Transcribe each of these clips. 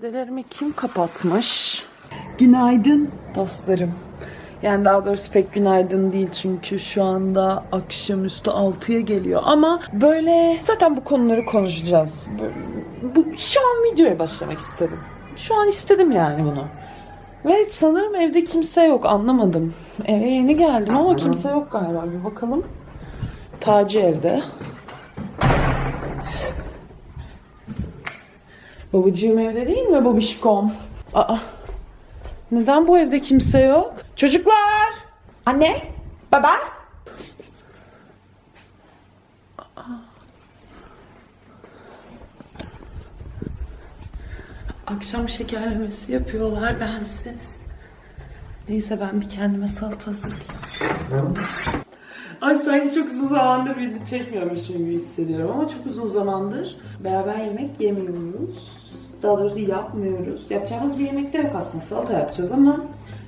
Perdelerimi kim kapatmış? Günaydın dostlarım. Yani daha doğrusu pek günaydın değil çünkü şu anda akşamüstü 6'ya geliyor ama böyle zaten bu konuları konuşacağız. Bu, bu şu an videoya başlamak istedim. Şu an istedim yani bunu. Ve sanırım evde kimse yok anlamadım. Eve yeni geldim ama kimse yok galiba bir bakalım. Taci evde. Babacığım evde değil mi babişkom? Aa. Neden bu evde kimse yok? Çocuklar! Anne? Baba? Akşam şekerlemesi yapıyorlar bensiz. Neyse ben bir kendime salata hazırlayayım. Ay sanki çok uzun zamandır video çekmiyormuşum gibi hissediyorum ama çok uzun zamandır beraber yemek yemiyoruz. Daha doğrusu yapmıyoruz. Yapacağımız bir yemek de yok aslında. Salata yapacağız ama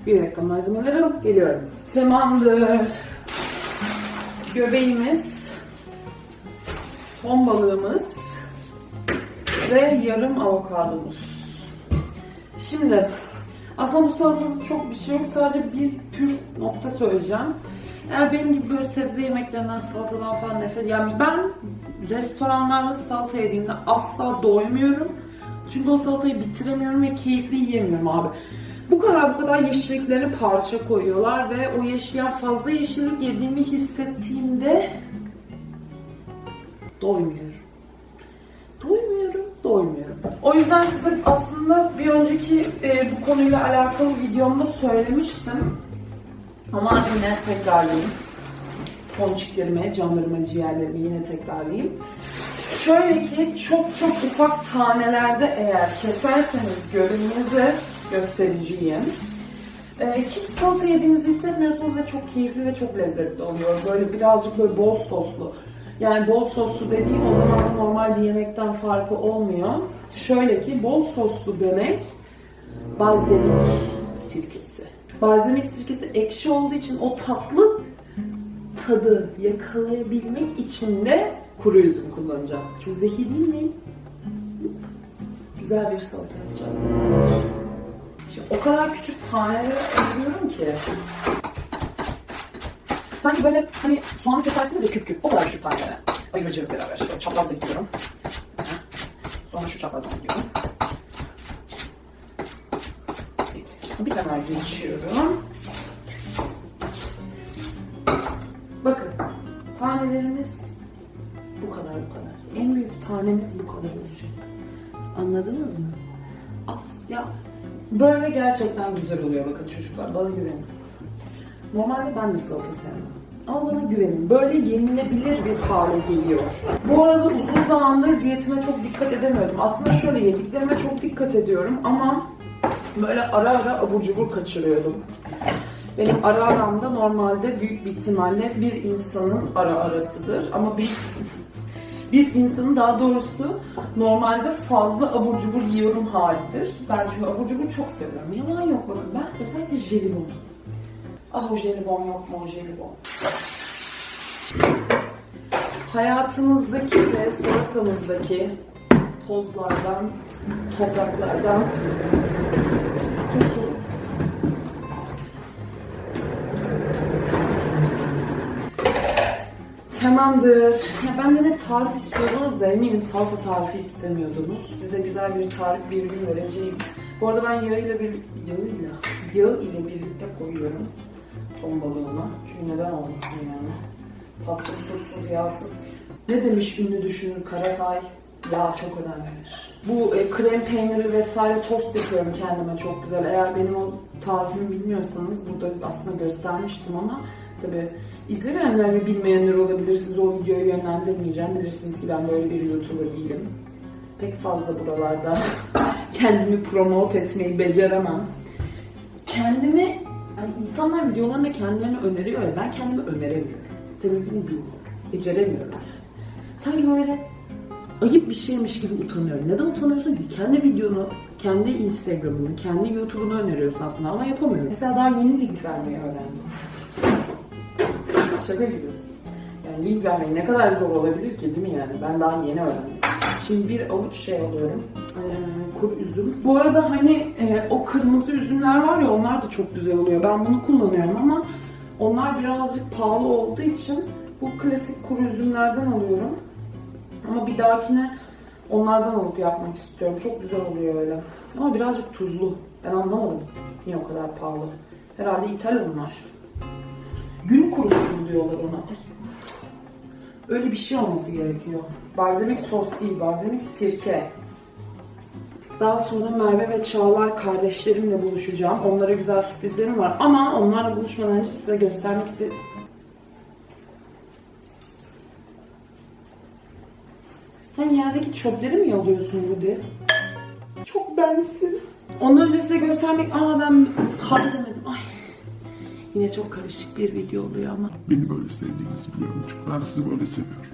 bir dakika malzemeleri alıp geliyorum. Tamamdır. Göbeğimiz, ton balığımız ve yarım avokadomuz. Şimdi aslında bu salatada çok bir şey yok. Sadece bir pür nokta söyleyeceğim. Eğer benim gibi böyle sebze yemeklerinden, salatadan falan nefret... Yani ben restoranlarda salata yediğimde asla doymuyorum. Çünkü o salatayı bitiremiyorum ve keyifli yiyemiyorum abi. Bu kadar bu kadar yeşillikleri parça koyuyorlar ve o yeşil, yani fazla yeşillik yediğimi hissettiğimde doymuyorum. Doymuyorum, doymuyorum. O yüzden size aslında bir önceki e, bu konuyla alakalı videomda söylemiştim. Ama yine tekrarlayayım. Ponçiklerime, canlarıma, ciğerlerime yine tekrarlayayım. Şöyle ki çok çok ufak tanelerde eğer keserseniz görünümüzü göstereceğim. Ee, hiç salata yediğinizi hissetmiyorsunuz ve çok keyifli ve çok lezzetli oluyor. Böyle birazcık böyle bol soslu. Yani bol soslu dediğim o zaman da normal bir yemekten farkı olmuyor. Şöyle ki bol soslu demek sirkesi. Balzamik sirkesi ekşi olduğu için o tatlı tadı yakalayabilmek için de kuru üzüm kullanacağım. Çok zeki değil miyim? Güzel bir salata yapacağım. Şimdi o kadar küçük taneleri ayırıyorum ki. Sanki böyle hani soğanı kesersiniz ya küp küp. O kadar küçük taneleri. Ayıracağız beraber. Şöyle çaprazla gidiyorum. Sonra şu çaprazdan gidiyorum. Evet. Bir tane geçiyorum. Bakın tanelerimiz bu kadar bu kadar. En büyük tanemiz bu kadar olacak. Anladınız mı? As ya böyle gerçekten güzel oluyor bakın çocuklar bana güvenin. Normalde ben de salata sevmem. Ama bana güvenin. Böyle yenilebilir bir hale geliyor. Bu arada uzun zamandır diyetime çok dikkat edemiyordum. Aslında şöyle yediklerime çok dikkat ediyorum ama böyle ara ara abur cubur kaçırıyordum. Benim ara aramda normalde büyük bir ihtimalle bir insanın ara arasıdır. Ama bir, bir insanın daha doğrusu normalde fazla abur cubur yiyorum halidir. Ben çünkü abur cubur çok seviyorum. Yalan yok bakın ben özellikle jelibon. Ah o jelibon mu o jelibon. Hayatımızdaki ve salatamızdaki tozlardan, topraklardan Tamamdır. Ya benden hep tarif istiyordunuz da eminim salata tarifi istemiyordunuz. Size güzel bir tarif bir gün vereceğim. Bu arada ben yağ ile bir yağıyla yağ ile birlikte koyuyorum ton balığıma. Çünkü neden olmasın yani. Tatsız, tuzsuz, yağsız. Ne demiş ünlü düşünür Karatay? Yağ çok önemlidir. Bu e, krem peyniri vesaire tost yapıyorum kendime çok güzel. Eğer benim o tarifimi bilmiyorsanız burada aslında göstermiştim ama tabi izlemeyenler ve bilmeyenler olabilir. Size o videoyu yönlendirmeyeceğim. Bilirsiniz ki ben böyle bir YouTuber değilim. Pek fazla buralarda kendimi promote etmeyi beceremem. Kendimi, yani insanlar videolarında kendilerini öneriyor ya ben kendimi öneremiyorum. Sebebini bilmiyorum. Beceremiyorum. Sanki böyle ayıp bir şeymiş gibi utanıyorum. Neden utanıyorsun ki? Kendi videonu, kendi Instagram'ını, kendi YouTube'unu öneriyorsun aslında ama yapamıyorum. Mesela daha yeni link vermeyi öğrendim. Şaka gibi. Yani link vermek ne kadar zor olabilir ki değil mi yani? Ben daha yeni öğrendim. Şimdi bir avuç şey alıyorum. Ee, kuru üzüm. Bu arada hani e, o kırmızı üzümler var ya onlar da çok güzel oluyor. Ben bunu kullanıyorum ama onlar birazcık pahalı olduğu için bu klasik kuru üzümlerden alıyorum. Ama bir dahakine onlardan alıp yapmak istiyorum. Çok güzel oluyor öyle. Ama birazcık tuzlu. Ben anlamadım. Niye o kadar pahalı? Herhalde ithal onlar. Gün kurusu mu diyorlar ona. Öyle bir şey olması gerekiyor. Balzamik sos değil, balzamik sirke. Daha sonra Merve ve Çağlar kardeşlerimle buluşacağım. Onlara güzel sürprizlerim var. Ama onlarla buluşmadan önce size göstermek istedim. Sen yerdeki çöpleri mi yalıyorsun Rudy? Çok bensin. Ondan önce size göstermek... Aa ben halledemedim. Ay. Yine çok karışık bir video oluyor ama. Beni böyle sevdiğinizi biliyorum çünkü ben sizi böyle seviyorum.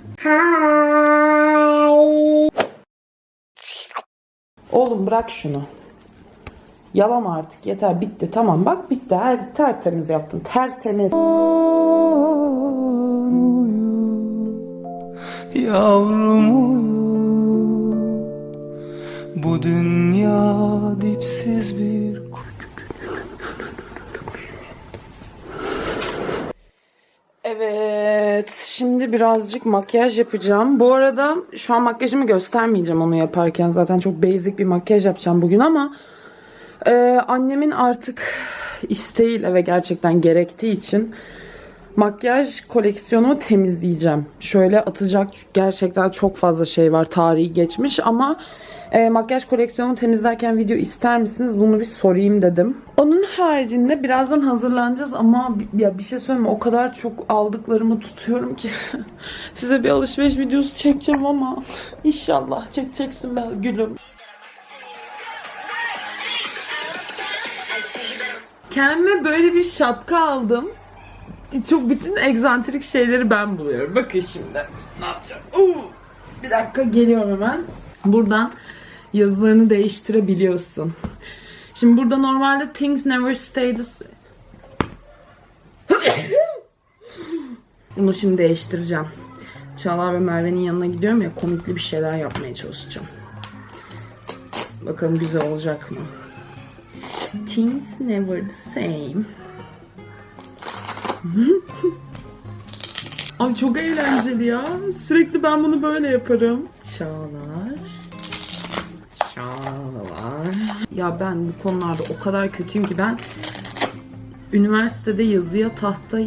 Oğlum bırak şunu. Yalama artık. Yeter. Bitti. Tamam. Bak bitti. Her tertemiz yaptın. Tertemiz. Yavrum uyu. Bu dünya dipsiz bir Evet şimdi birazcık makyaj yapacağım. Bu arada şu an makyajımı göstermeyeceğim onu yaparken zaten çok basic bir makyaj yapacağım bugün ama e, annemin artık isteğiyle ve gerçekten gerektiği için makyaj koleksiyonumu temizleyeceğim. Şöyle atacak gerçekten çok fazla şey var tarihi geçmiş ama e, makyaj koleksiyonumu temizlerken video ister misiniz bunu bir sorayım dedim. Onun haricinde birazdan hazırlanacağız ama ya bir şey söyleyeyim mi? o kadar çok aldıklarımı tutuyorum ki size bir alışveriş videosu çekeceğim ama inşallah çekeceksin be gülüm. Kendime böyle bir şapka aldım. Çok bütün egzantrik şeyleri ben buluyorum. Bakın şimdi. Ne yapacağım? Oo! Bir dakika geliyorum hemen. Buradan yazılarını değiştirebiliyorsun. Şimdi burada normalde things never stay the Bunu şimdi değiştireceğim. Çağlar ve Merve'nin yanına gidiyorum ya komikli bir şeyler yapmaya çalışacağım. Bakalım güzel olacak mı? Things never the same. Ay çok eğlenceli ya. Sürekli ben bunu böyle yaparım. Çağlar. Çağlar. Ya ben bu konularda o kadar kötüyüm ki ben üniversitede yazıya tahta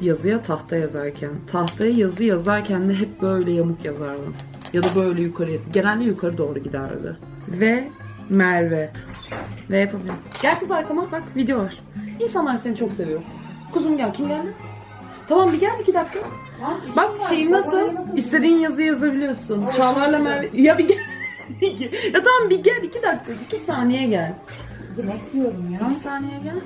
yazıya tahta yazarken, tahtaya yazı yazarken de hep böyle yamuk yazardım. Ya da böyle yukarı, genelde yukarı doğru giderdi. Ve Merve. Ve yapabilirim. Gel kız arkama bak video var. İnsanlar seni çok seviyor. Kuzum gel kim geldi? Tamam bir gel iki dakika. Bak şeyim nasıl? İstediğin yazı yazabiliyorsun. Çağlar'la Merve. Ya bir gel. ya tamam bir gel iki dakika. iki saniye gel. Yemek yiyorum ya. Bir saniye gel.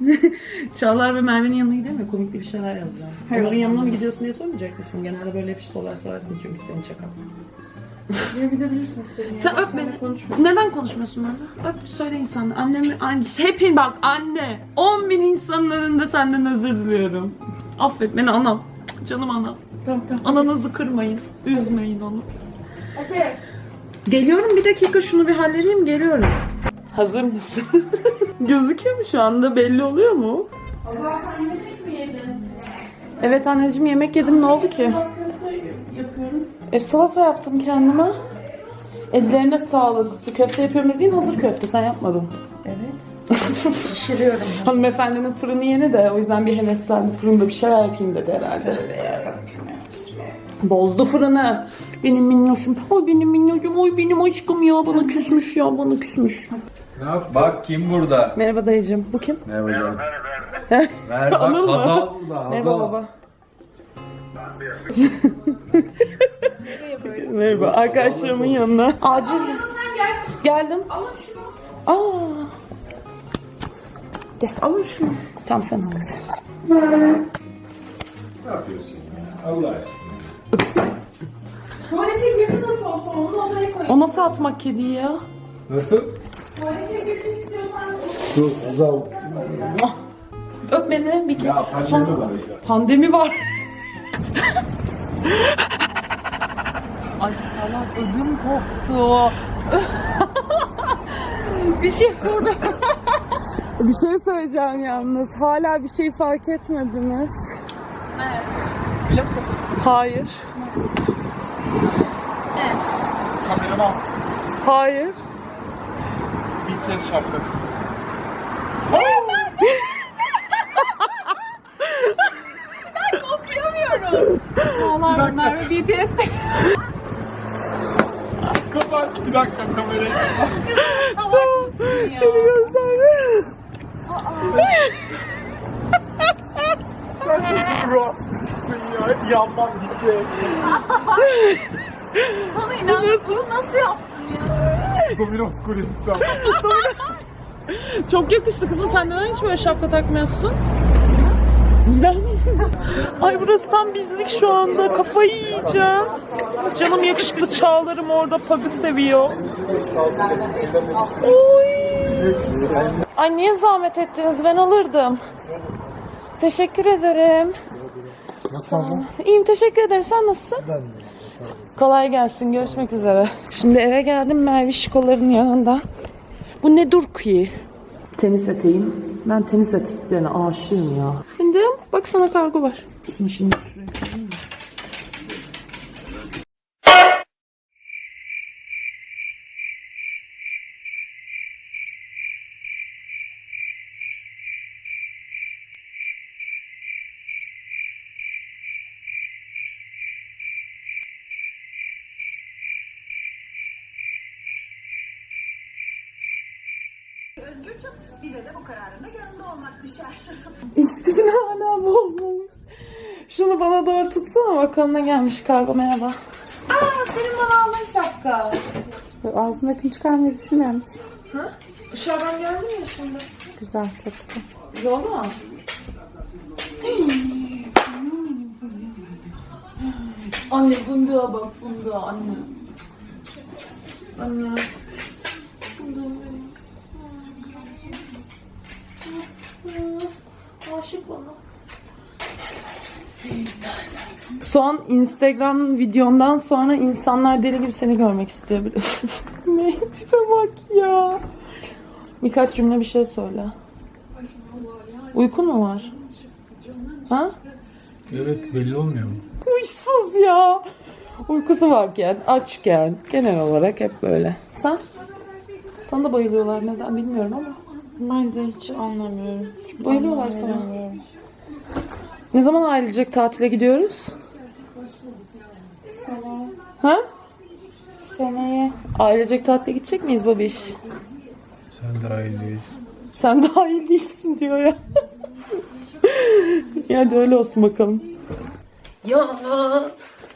Çağlar ve Merve'nin yanına gidiyorum ya komikli bir şeyler yazacağım. Onların yanına mı gidiyorsun diye sormayacak mısın? Genelde böyle hep sorular sorarsın çünkü seni çakal. Buraya gidebilirsin istediğin Sen öp beni. konuşma. Neden konuşmuyorsun bana? Öp söyle insanlar. Annemi, anne, hepin bak anne. 10 bin insanın önünde senden özür diliyorum. Affet beni anam. Canım anam. Tamam tamam. Ananızı kırmayın. Üzmeyin onu. Okey. Geliyorum bir dakika şunu bir halledeyim geliyorum. Hazır mısın? Gözüküyor mu şu anda? Belli oluyor mu? Azal sen yemek mi yedin? Evet anneciğim yemek yedim ne oldu ki? Yapıyorum. E salata yaptım kendime. Ellerine sağlık. Su köfte yapıyorum dediğin hazır köfte sen yapmadın. Evet. Pişiriyorum. Hanımefendinin fırını yeni de o yüzden bir heveslendi. Fırında bir şeyler yapayım dedi herhalde. Bozdu fırını. Benim minnoşum. Oy benim minnoşum. Oy benim aşkım ya. Bana küsmüş ya. Bana küsmüş. Ne yap? Bak kim burada? Merhaba dayıcım. Bu kim? Merhaba canım. Ver bak Anıl mı? Hazal burada. Hazal. Merhaba baba. Merhaba. Arkadaşlarımın yanına. Acil. Geldim. Alın şunu. Aa. Gel alın şunu. Tamam sen al. Ne yapıyorsun ya? Allah aşkına. Tuvalete girdi nasıl olsa onu odaya koy. O nasıl atmak kediyi ya? Nasıl? Tuvalete girdi istiyorsan Dur Hazal. Öp beni bir kere. Ya pandemi var ya. Pandemi var. Ödüm koptu. bir şey burada. Bir şey söyleyeceğim yalnız. Hala bir şey fark etmediniz. Ne? Vlog çekiyorsun. Hayır. Kameraman. Hayır. BTS şapkası. Okuyamıyorum. Ağlar bunlar BTS. Kapat. Bir dakika kamerayı. Salak mısın ya? Gösterme. Rastlısın ya. Yanmam gitti. Sana inanmıyorum. Nasıl yaptın ya? Dominos kulesi. Çok yakıştı kızım. Sen neden hiç böyle şapka takmıyorsun? Ben... Ay burası tam bizlik şu anda. Kafayı yiyeceğim. Canım yakışıklı çağlarım orada pagı seviyor. Oy. Ay niye zahmet ettiniz? Ben alırdım. Teşekkür ederim. Nasıl aldın? İyiyim teşekkür ederim. Sen nasılsın? Ben de. Kolay gelsin. Görüşmek üzere. Şimdi eve geldim Merve şikoların yanında. Bu ne dur ki? Tenis eteğim. Ben tenis eteklerine aşığım ya. Şimdi bak sana kargo var. Şimdi şuraya bozmamış. Şunu bana doğru tutsana bakalım ne gelmiş kargo merhaba. Aa senin bana aldığın şapka. Ağzındakini çıkarmayı düşünüyor musun? Dışarıdan geldin ya şimdi. Güzel, çok güzel. Güzel oldu mu? Anne fındığa bak fındığa anne. Anne. Aşık bana. Son Instagram videondan sonra insanlar deli gibi seni görmek istiyor biliyorsun. ne tipe bak ya. Birkaç cümle bir şey söyle. Uykun mu var? Ha? Evet belli olmuyor mu? Uysuz ya. Uykusu varken, açken genel olarak hep böyle. Sen? Sana da bayılıyorlar neden bilmiyorum ama. Ben de hiç anlamıyorum. Bayılıyorlar sana. Ne zaman ailecek tatile gidiyoruz? Ha? Seneye Ailecek tatile gidecek miyiz babiş? Sen dahil değilsin. Sen dahil değilsin diyor ya. ya hadi öyle olsun bakalım. Ya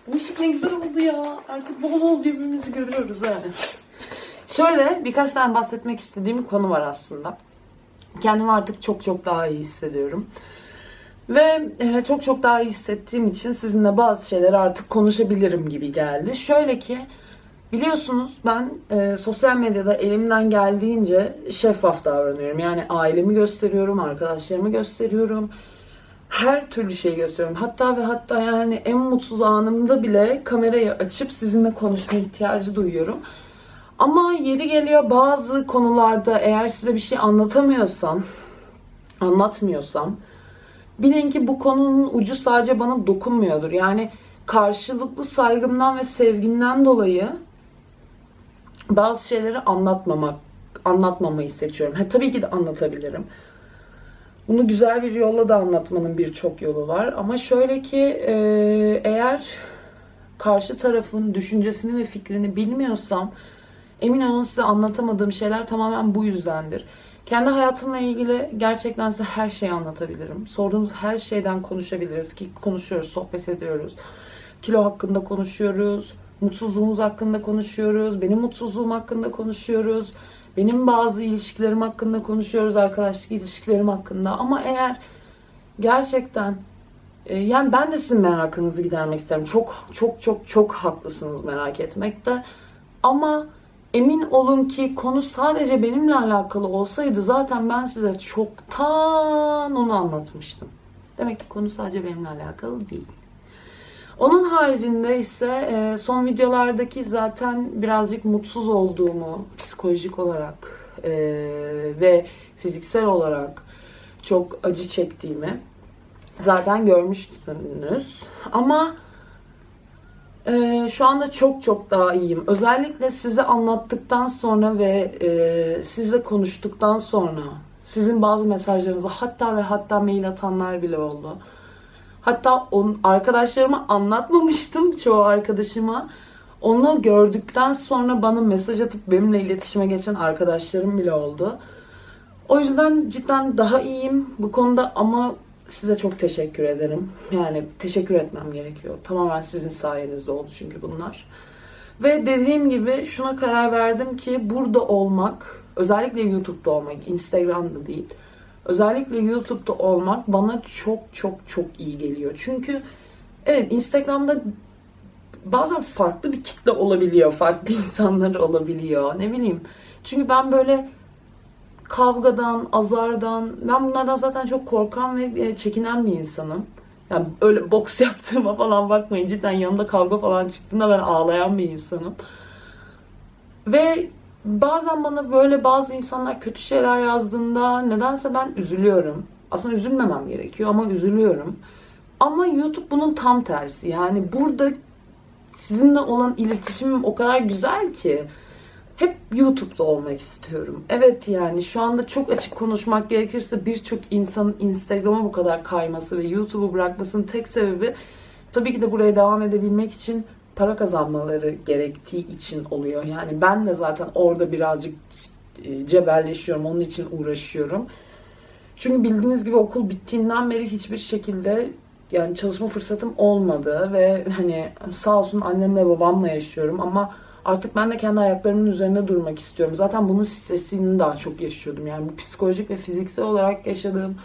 bu ışık ne güzel oldu ya. Artık bol bol birbirimizi görüyoruz ha. Şöyle birkaç tane bahsetmek istediğim konu var aslında. Kendimi artık çok çok daha iyi hissediyorum. Ve e, çok çok daha iyi hissettiğim için sizinle bazı şeyleri artık konuşabilirim gibi geldi. Şöyle ki biliyorsunuz ben e, sosyal medyada elimden geldiğince şeffaf davranıyorum. Yani ailemi gösteriyorum, arkadaşlarımı gösteriyorum. Her türlü şeyi gösteriyorum. Hatta ve hatta yani en mutsuz anımda bile kamerayı açıp sizinle konuşma ihtiyacı duyuyorum. Ama yeri geliyor bazı konularda eğer size bir şey anlatamıyorsam, anlatmıyorsam bilin ki bu konunun ucu sadece bana dokunmuyordur. Yani karşılıklı saygımdan ve sevgimden dolayı bazı şeyleri anlatmamak, anlatmamayı seçiyorum. Ha, tabii ki de anlatabilirim. Bunu güzel bir yolla da anlatmanın birçok yolu var. Ama şöyle ki e, eğer karşı tarafın düşüncesini ve fikrini bilmiyorsam emin olun size anlatamadığım şeyler tamamen bu yüzdendir. Kendi hayatımla ilgili gerçekten size her şeyi anlatabilirim. Sorduğunuz her şeyden konuşabiliriz ki konuşuyoruz, sohbet ediyoruz. Kilo hakkında konuşuyoruz, mutsuzluğumuz hakkında konuşuyoruz, benim mutsuzluğum hakkında konuşuyoruz. Benim bazı ilişkilerim hakkında konuşuyoruz, arkadaşlık ilişkilerim hakkında. Ama eğer gerçekten e, yani ben de sizin merakınızı gidermek isterim. Çok çok çok çok haklısınız merak etmekte. Ama emin olun ki konu sadece benimle alakalı olsaydı zaten ben size çoktan onu anlatmıştım. Demek ki konu sadece benimle alakalı değil. Onun haricinde ise e, son videolardaki zaten birazcık mutsuz olduğumu psikolojik olarak e, ve fiziksel olarak çok acı çektiğimi zaten görmüştünüz. Ama e, şu anda çok çok daha iyiyim. Özellikle size anlattıktan sonra ve e, sizle konuştuktan sonra sizin bazı mesajlarınızı hatta ve hatta mail atanlar bile oldu. Hatta on, arkadaşlarıma anlatmamıştım çoğu arkadaşıma. Onu gördükten sonra bana mesaj atıp benimle iletişime geçen arkadaşlarım bile oldu. O yüzden cidden daha iyiyim bu konuda ama size çok teşekkür ederim. Yani teşekkür etmem gerekiyor. Tamamen sizin sayenizde oldu çünkü bunlar. Ve dediğim gibi şuna karar verdim ki burada olmak, özellikle YouTube'da olmak, Instagram'da değil. Özellikle YouTube'da olmak bana çok çok çok iyi geliyor. Çünkü evet Instagram'da bazen farklı bir kitle olabiliyor. Farklı insanlar olabiliyor. Ne bileyim. Çünkü ben böyle kavgadan, azardan, ben bunlardan zaten çok korkan ve e, çekinen bir insanım. Yani öyle boks yaptığıma falan bakmayın. Cidden yanımda kavga falan çıktığında ben ağlayan bir insanım. Ve bazen bana böyle bazı insanlar kötü şeyler yazdığında nedense ben üzülüyorum. Aslında üzülmemem gerekiyor ama üzülüyorum. Ama YouTube bunun tam tersi. Yani burada sizinle olan iletişimim o kadar güzel ki hep YouTube'da olmak istiyorum. Evet yani şu anda çok açık konuşmak gerekirse birçok insanın Instagram'a bu kadar kayması ve YouTube'u bırakmasının tek sebebi tabii ki de buraya devam edebilmek için para kazanmaları gerektiği için oluyor. Yani ben de zaten orada birazcık e, cebelleşiyorum, onun için uğraşıyorum. Çünkü bildiğiniz gibi okul bittiğinden beri hiçbir şekilde yani çalışma fırsatım olmadı ve hani sağ olsun annemle babamla yaşıyorum ama artık ben de kendi ayaklarımın üzerinde durmak istiyorum. Zaten bunun stresini daha çok yaşıyordum. Yani bu psikolojik ve fiziksel olarak yaşadığım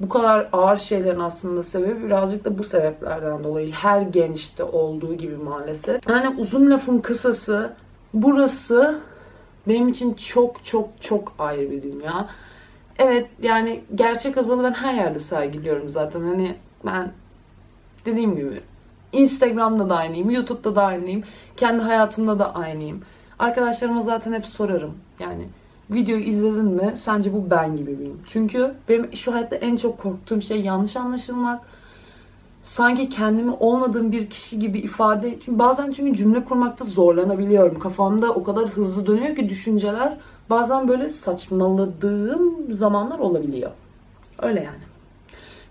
bu kadar ağır şeylerin aslında sebebi birazcık da bu sebeplerden dolayı. Her gençte olduğu gibi maalesef. Yani uzun lafın kısası burası benim için çok çok çok ayrı bir dünya. Evet yani gerçek azalı ben her yerde sergiliyorum zaten. Hani ben dediğim gibi Instagram'da da aynıyım, YouTube'da da aynıyım, kendi hayatımda da aynıyım. Arkadaşlarıma zaten hep sorarım. Yani videoyu izledin mi? Sence bu ben gibi miyim? Çünkü benim şu hayatta en çok korktuğum şey yanlış anlaşılmak. Sanki kendimi olmadığım bir kişi gibi ifade... Çünkü bazen çünkü cümle kurmakta zorlanabiliyorum. Kafamda o kadar hızlı dönüyor ki düşünceler. Bazen böyle saçmaladığım zamanlar olabiliyor. Öyle yani.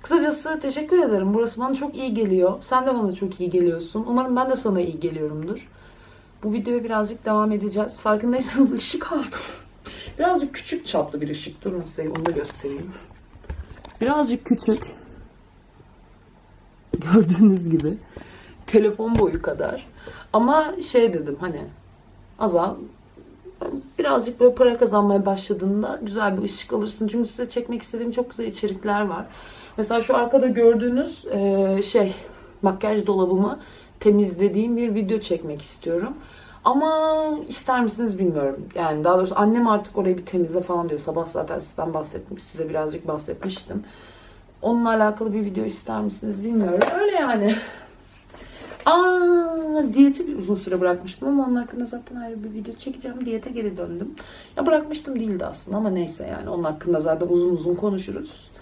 Kısacası teşekkür ederim. Burası bana çok iyi geliyor. Sen de bana çok iyi geliyorsun. Umarım ben de sana iyi geliyorumdur. Bu videoya birazcık devam edeceğiz. Farkındaysanız ışık aldım. Birazcık küçük çaplı bir ışık. Durun size onu da göstereyim. Birazcık küçük. Gördüğünüz gibi. Telefon boyu kadar. Ama şey dedim hani azal birazcık böyle para kazanmaya başladığında güzel bir ışık alırsın. Çünkü size çekmek istediğim çok güzel içerikler var. Mesela şu arkada gördüğünüz e, şey makyaj dolabımı temizlediğim bir video çekmek istiyorum. Ama ister misiniz bilmiyorum. Yani daha doğrusu annem artık orayı bir temizle falan diyor. Sabah zaten sizden bahsetmiş. Size birazcık bahsetmiştim. Onunla alakalı bir video ister misiniz bilmiyorum. Öyle yani. Aa, diyeti bir uzun süre bırakmıştım ama onun hakkında zaten ayrı bir video çekeceğim. Diyete geri döndüm. Ya bırakmıştım değildi aslında ama neyse yani onun hakkında zaten uzun uzun konuşuruz.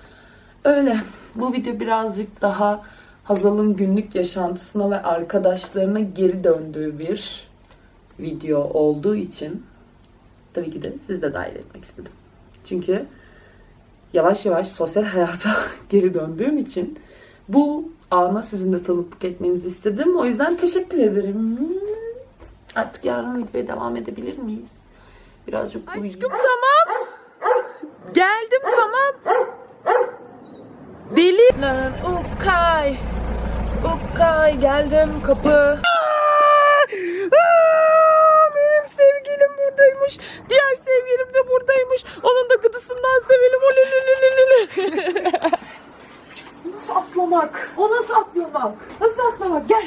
Öyle. Bu video birazcık daha Hazal'ın günlük yaşantısına ve arkadaşlarına geri döndüğü bir video olduğu için tabii ki de siz de dahil etmek istedim. Çünkü yavaş yavaş sosyal hayata geri döndüğüm için bu ana sizin de tanıklık etmenizi istedim. O yüzden teşekkür ederim. Artık yarın videoya devam edebilir miyiz? Birazcık uyuyayım. Aşkım tamam. Geldim tamam. Deli. Okay. Okay geldim kapı. Benim sevgilim buradaymış. Diğer sevgilim de buradaymış. Onun da gıdısından sevelim. Nasıl atlamak? O nasıl atlamak? Nasıl atlamak? Gel.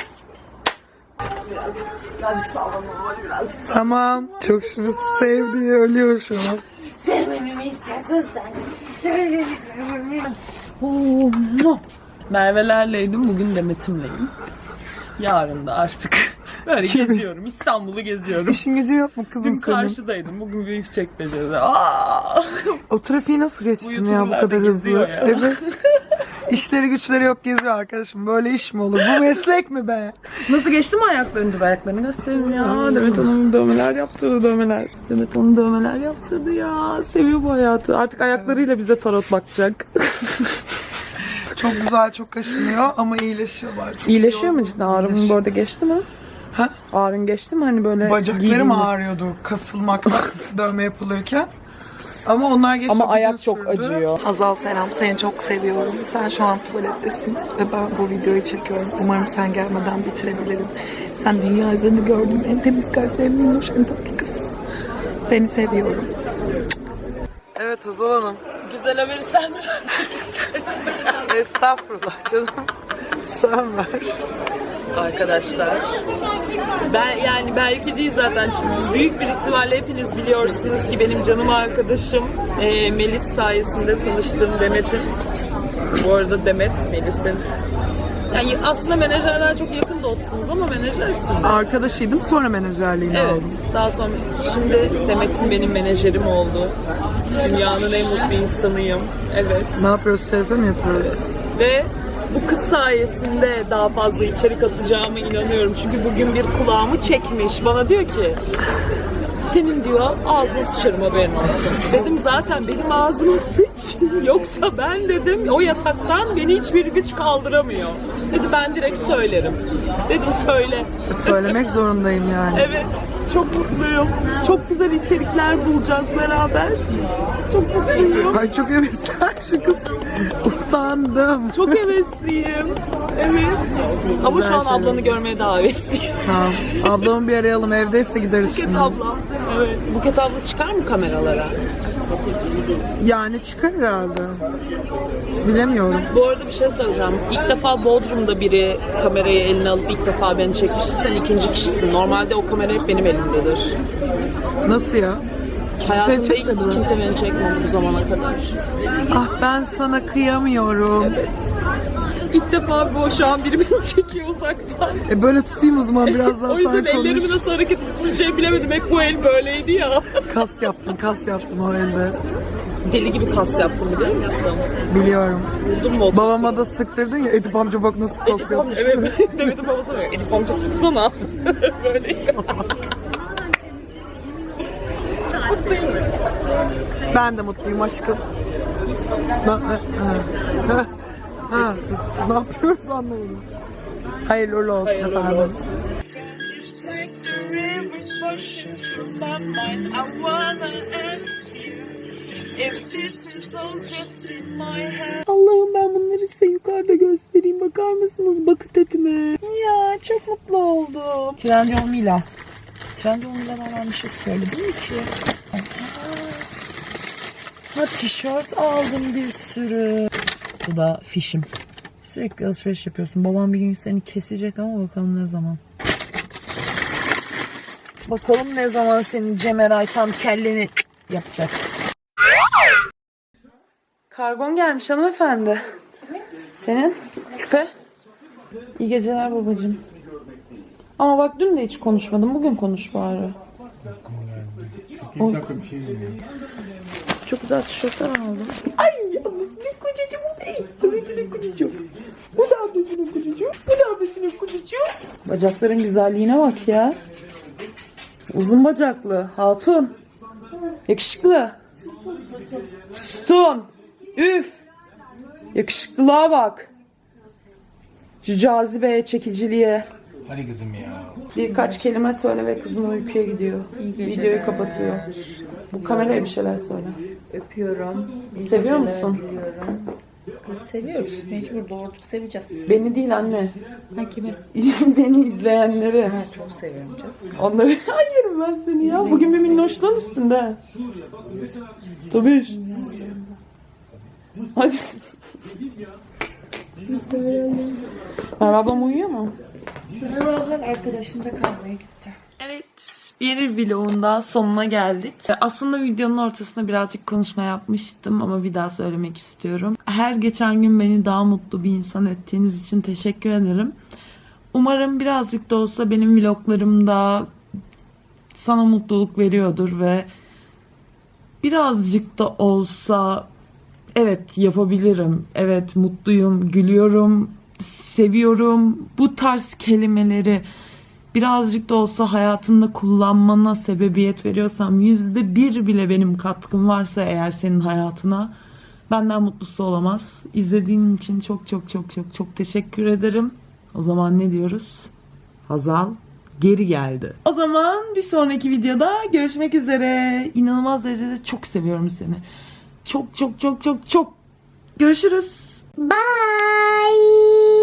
Birazcık, birazcık sallanalım. Birazcık sallanalım. Tamam. Çok şunu sevdiği ölüyor şu an. Sevmememi istiyorsun sen. Oh, Merve'lerleydim. Bugün Demet'imleyim. Yarın da artık. Böyle geziyorum. İstanbul'u geziyorum. İşin gücü yok mu kızım Dün senin? karşıdaydım. Bugün Büyükçekmece'de. Aa! O trafiği nasıl geçtin ya bu YouTuber'lar da kadar hızlı? geziyor ya. Evet. İşleri güçleri yok geziyor arkadaşım. Böyle iş mi olur? Bu meslek mi be? Nasıl geçti mi ayaklarını? Dur ayaklarını göstereyim ya. Demet Hanım dövmeler yaptırdı dövmeler. Demet Hanım dövmeler yaptırdı ya. Seviyor bu hayatı. Artık ayaklarıyla bize tarot bakacak. Çok güzel çok kaşınıyor ama iyileşiyorlar. Çok İyileşiyor iyi mu cidden? Ağrın bu arada geçti mi? Ha? Ağrın geçti mi? Hani böyle Bacaklarım giydiğinde- ağrıyordu kasılmaktan dövme yapılırken. Ama onlar geçti. Ama ayak çok sürdü. acıyor. Hazal selam seni çok seviyorum. Sen şu an tuvalettesin ve ben bu videoyu çekiyorum. Umarım sen gelmeden bitirebilirim. Sen dünya üzerinde gördüğüm en temiz kalpli, en minnoş, en tatlı kız. Seni seviyorum. Evet Hazal Hanım. Güzel haberi sen mi vermek istersin? Estağfurullah canım. Sen ver. Arkadaşlar. Ben yani belki değil zaten çünkü büyük bir ihtimalle hepiniz biliyorsunuz ki benim canım arkadaşım e, Melis sayesinde tanıştığım Demet'in. Bu arada Demet Melis'in. Yani aslında menajerden çok yakın dostsunuz ama menajersiniz. Arkadaşıydım sonra menajerliğini Evet. aldım. Daha sonra şimdi Demet'in benim menajerim oldu. Dünyanın en mutlu insanıyım. Evet. Ne yapıyoruz? Şerefe mi yapıyoruz? Ve bu kız sayesinde daha fazla içerik atacağıma inanıyorum. Çünkü bugün bir kulağımı çekmiş. Bana diyor ki senin diyor ağzına sıçarım haberin olsun. Dedim zaten benim ağzıma sıç. Yoksa ben dedim o yataktan beni hiçbir güç kaldıramıyor. Dedi ben direkt söylerim. Dedim söyle. Söylemek zorundayım yani. Evet çok mutluyum. Çok güzel içerikler bulacağız beraber. Çok mutluyum. Ay çok hevesler şu kız. Utandım. Çok hevesliyim. Evet. Ama şu an şeyler. ablanı görmeye daha hevesliyim. Tamam. Ablamı bir arayalım evdeyse gideriz Buket şimdi. abla. Evet. Buket abla çıkar mı kameralara? Yani çıkar herhalde. Bilemiyorum. Bu arada bir şey söyleyeceğim. İlk defa Bodrum'da biri kamerayı eline alıp ilk defa beni çekmişti. Sen ikinci kişisin. Normalde o kamera hep benim elimdedir. Nasıl ya? Hayatımda çekmedi ilk mi? kimse beni çekmedi bu zamana kadar. Ah ben sana kıyamıyorum. İlk defa bu şu an biri beni çekiyor uzaktan. E böyle tutayım o zaman biraz daha o yüzden sen ellerimi konuş. nasıl hareket ettireceğimi bilemedim. Hep bu el böyleydi ya. Kas yaptın, kas yaptın o elde. Deli gibi kas yaptım biliyor musun? Biliyorum. Vurdum mu? Babama da sıktırdın ya Edip amca bak nasıl kas Edip amca, evet. Demet'in babası böyle. Edip amca sıksana. böyle. Ben de mutluyum aşkım. Ben, ha, ha, ha, ne yapıyoruz anlamadım. Hayırlı uğurlu olsun Hayırlı efendim. olsun. Allah'ım ben bunları size yukarıda göstereyim. Bakar mısınız bakıt etime? Ya çok mutlu oldum. Trendyol Mila. Trendyol Mila bana bir şey söyledi mi ki? Aha. Ha tişört aldım bir sürü. Bu da fişim. Sürekli alışveriş yapıyorsun. Babam bir gün seni kesecek ama bakalım ne zaman. Bakalım ne zaman senin Cemeray tam kelleni yapacak. Kargon gelmiş hanımefendi. Senin? Küpe. İyi geceler babacığım. Ama bak dün de hiç konuşmadım. Bugün konuş bari. Oy. Çok güzel tişörtler aldım. Ay ne kocacığım o değil. Kocacığım. Bu da ablasının kocacığım. Bu da ablasının kocacığım. Bacakların güzelliğine bak ya. Uzun bacaklı. Hatun. Yakışıklı. Sustun. Üf. Yakışıklılığa bak. Şu cazibeye, çekiciliğe. Hadi kızım ya. Birkaç kelime söyle ve kızın uykuya gidiyor. Videoyu kapatıyor. Bu kameraya bir şeyler söyle. Öpüyorum. İyi Seviyor geceler musun? diliyorum. Kız seviyoruz. Mecbur doğurduk seveceğiz. Beni değil anne. Ha kimi? Beni izleyenleri. Ha çok seviyorum canım. Onları hayır ben seni ya. Bugün bir minnoşluğun üstünde. Tabii. Hadi. Merhaba ablam uyuyor mu? Merhabalar arkadaşımda kalmaya gitti. Evet, bir vlogun daha sonuna geldik. Aslında videonun ortasında birazcık konuşma yapmıştım ama bir daha söylemek istiyorum. Her geçen gün beni daha mutlu bir insan ettiğiniz için teşekkür ederim. Umarım birazcık da olsa benim vloglarımda sana mutluluk veriyordur ve birazcık da olsa evet yapabilirim. Evet mutluyum, gülüyorum, seviyorum. Bu tarz kelimeleri birazcık da olsa hayatında kullanmana sebebiyet veriyorsam yüzde bir bile benim katkım varsa eğer senin hayatına benden mutlusu olamaz. İzlediğin için çok çok çok çok çok teşekkür ederim. O zaman ne diyoruz? Hazal geri geldi. O zaman bir sonraki videoda görüşmek üzere. İnanılmaz derecede çok seviyorum seni. Çok çok çok çok çok. Görüşürüz. Bye.